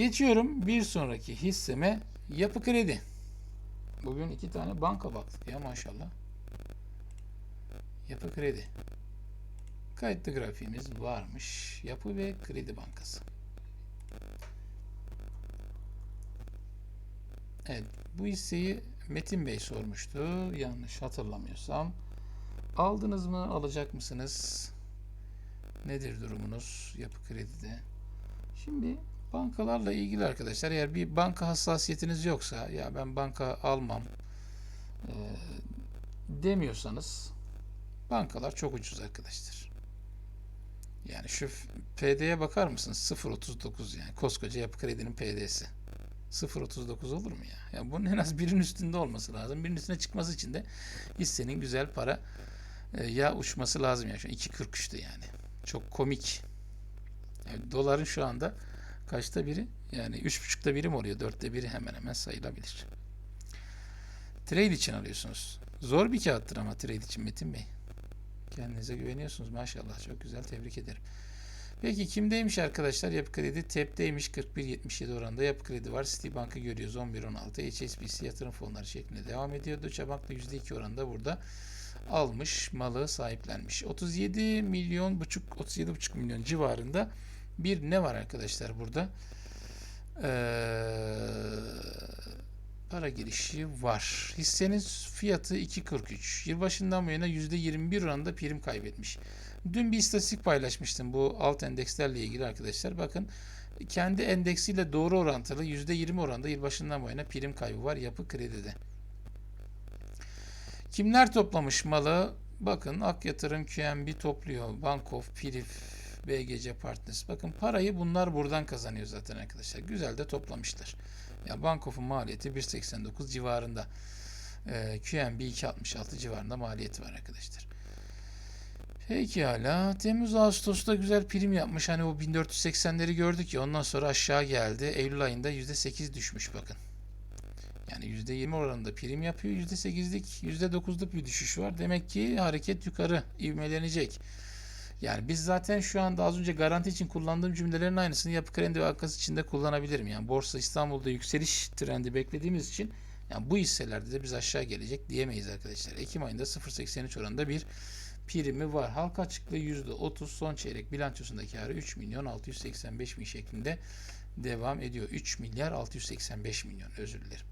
Geçiyorum bir sonraki hisseme yapı kredi. Bugün iki tane banka baktık ya maşallah. Yapı kredi. Kayıtlı grafiğimiz varmış. Yapı ve Kredi Bankası. Evet, bu hisseyi Metin Bey sormuştu. Yanlış hatırlamıyorsam. Aldınız mı, alacak mısınız? Nedir durumunuz Yapı Kredi'de? Şimdi bankalarla ilgili arkadaşlar eğer bir banka hassasiyetiniz yoksa ya ben banka almam e, demiyorsanız bankalar çok ucuz arkadaşlar. Yani şu PD'ye bakar mısınız? 0.39 yani koskoca yapı kredinin PD'si. 0.39 olur mu ya? Ya bunun en az birin üstünde olması lazım. Birinin üstüne çıkması için de hissenin güzel para e, ya uçması lazım ya. Şu an 2.43'tü yani. Çok komik. Yani doların şu anda kaçta biri? Yani 3.5'ta biri mi oluyor? 4'te biri hemen hemen sayılabilir. Trade için alıyorsunuz. Zor bir kağıttır ama trade için Metin Bey. Kendinize güveniyorsunuz maşallah. Çok güzel tebrik ederim. Peki kimdeymiş arkadaşlar? Yapı Kredi TEP'teymiş 41.77 oranında Yapı Kredi var. Citibank'ı görüyoruz 11.16. HSBC yatırım fonları şeklinde devam ediyor. Deutsche da %2 oranında burada almış malı sahiplenmiş. 37 milyon buçuk 37 buçuk milyon civarında bir ne var arkadaşlar burada? Ee, para girişi var. Hissenin fiyatı 2.43. Yılbaşından bu yana %21 oranında prim kaybetmiş. Dün bir istatistik paylaşmıştım bu alt endekslerle ilgili arkadaşlar. Bakın kendi endeksiyle doğru orantılı %20 oranda yılbaşından bu yana prim kaybı var yapı kredide. Kimler toplamış malı? Bakın Ak Yatırım, QNB topluyor. Bankof, Pirif, BGC Partners. Bakın parayı bunlar buradan kazanıyor zaten arkadaşlar. Güzel de toplamışlar. Ya Bankof'un maliyeti 1.89 civarında. Ee, QNB 2.66 civarında maliyeti var arkadaşlar. Peki hala Temmuz Ağustos'ta güzel prim yapmış. Hani o 1480'leri gördük ya ondan sonra aşağı geldi. Eylül ayında %8 düşmüş bakın. Yani %20 oranında prim yapıyor. %8'lik, %9'luk bir düşüş var. Demek ki hareket yukarı ivmelenecek. Yani biz zaten şu anda az önce garanti için kullandığım cümlelerin aynısını Yapı Kredi Bankası için de kullanabilirim. Yani Borsa İstanbul'da yükseliş trendi beklediğimiz için yani bu hisselerde de biz aşağı gelecek diyemeyiz arkadaşlar. Ekim ayında 0.83 oranında bir primi var. Halka açıklığı %30 son çeyrek bilançosunda karı 3 milyon 685 bin şeklinde devam ediyor. 3 milyar 685 milyon özür dilerim.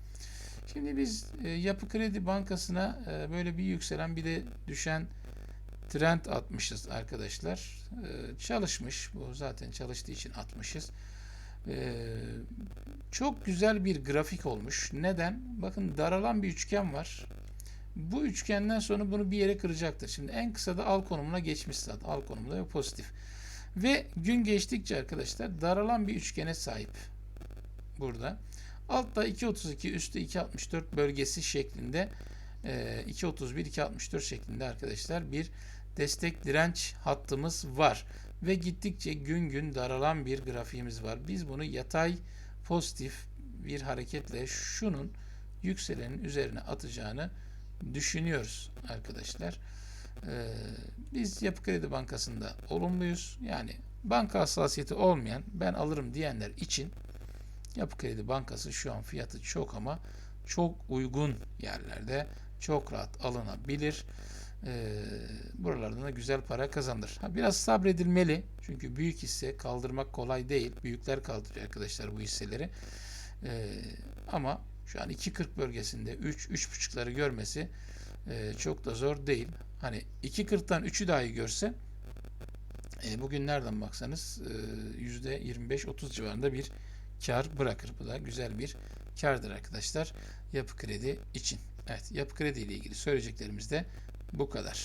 Şimdi biz e, Yapı Kredi Bankası'na e, böyle bir yükselen bir de düşen trend atmışız arkadaşlar. E, çalışmış. Bu zaten çalıştığı için atmışız. E, çok güzel bir grafik olmuş. Neden? Bakın daralan bir üçgen var. Bu üçgenden sonra bunu bir yere kıracaktır. Şimdi en kısa da al konumuna geçmiş zaten. Al konumunda ve pozitif. Ve gün geçtikçe arkadaşlar daralan bir üçgene sahip. Burada. Altta 2.32 üstte 2.64 bölgesi şeklinde 2.31 2.64 şeklinde arkadaşlar bir destek direnç hattımız var. Ve gittikçe gün gün daralan bir grafiğimiz var. Biz bunu yatay pozitif bir hareketle şunun yükselenin üzerine atacağını düşünüyoruz arkadaşlar. Ee, biz Yapı Kredi Bankası'nda olumluyuz. Yani banka hassasiyeti olmayan ben alırım diyenler için Yapı Kredi Bankası şu an fiyatı çok ama çok uygun yerlerde çok rahat alınabilir. Ee, buralardan da güzel para kazanır. Ha, biraz sabredilmeli. Çünkü büyük hisse kaldırmak kolay değil. Büyükler kaldırıyor arkadaşlar bu hisseleri. Ee, ama şu an 2.40 bölgesinde 3 3.5'ları görmesi e, çok da zor değil. Hani 2.40'tan 3'ü dahi görse e, bugün nereden baksanız e, %25-30 civarında bir kar bırakır. Bu da güzel bir kardır arkadaşlar. Yapı kredi için. Evet, yapı kredi ile ilgili söyleyeceklerimiz de bu kadar.